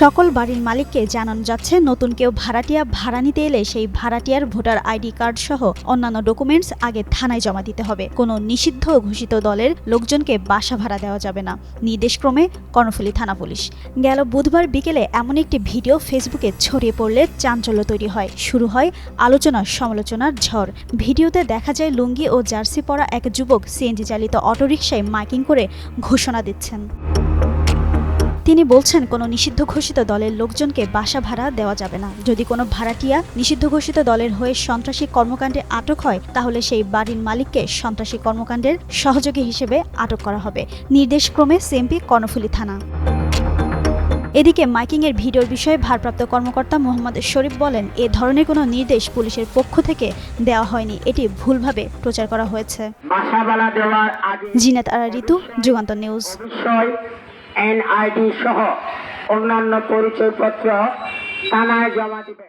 সকল বাড়ির মালিককে জানানো যাচ্ছে, নতুন কেউ ভাড়াটিয়া ভাড়া নিতে এলে সেই ভাড়াটিয়ার ভোটার আইডি কার্ড সহ অন্যান্য ডকুমেন্টস আগে থানায় জমা দিতে হবে। কোনো নিষিদ্ধ ঘোষিত দলের লোকজনকে বাসা ভাড়া দেওয়া যাবে না। নির্দেশক্রমে কর্ণফুলী থানা পুলিশ। গেল বুধবার বিকেলে এমন একটি ভিডিও ফেসবুকে ছড়িয়ে পড়লে চাঞ্চল্য তৈরি হয়। শুরু হয় আলোচনা সমালোচনার ঝড়। ভিডিওতে দেখা যায় লুঙ্গি ও জার্সি পরা এক যুবক সিএনজি চালিত অটোরিকশায় মাইকিং করে ঘোষণা দিচ্ছেন। তিনি বলছেন কোনো নিষিদ্ধ ঘোষিত দলের লোকজনকে বাসা ভাড়া দেওয়া যাবে না। যদি কোনো ভাড়াটিয়া নিষিদ্ধ ঘোষিত দলের হয়ে সন্ত্রাসী কর্মকাণ্ডে আটক হয় তাহলে সেই বাড়ির মালিককে সন্ত্রাসী কর্মকাণ্ডের সহযোগী হিসেবে আটক করা হবে। নির্দেশক্রমে সিএমপি কর্ণফুলী থানা। এদিকে মাইকিংয়ের ভিডিওর বিষয়ে ভারপ্রাপ্ত কর্মকর্তা মোহাম্মদ শরীফ বলেন এ ধরনের কোনো নির্দেশ পুলিশের পক্ষ থেকে দেওয়া হয়নি। এটি ভুলভাবে প্রচার করা হয়েছে। জিনাত আরা ঋতু যুগান্তর নিউজ। এনআইডি সহ অন্যান্য পরিচয়পত্র থানায় জমা দিবে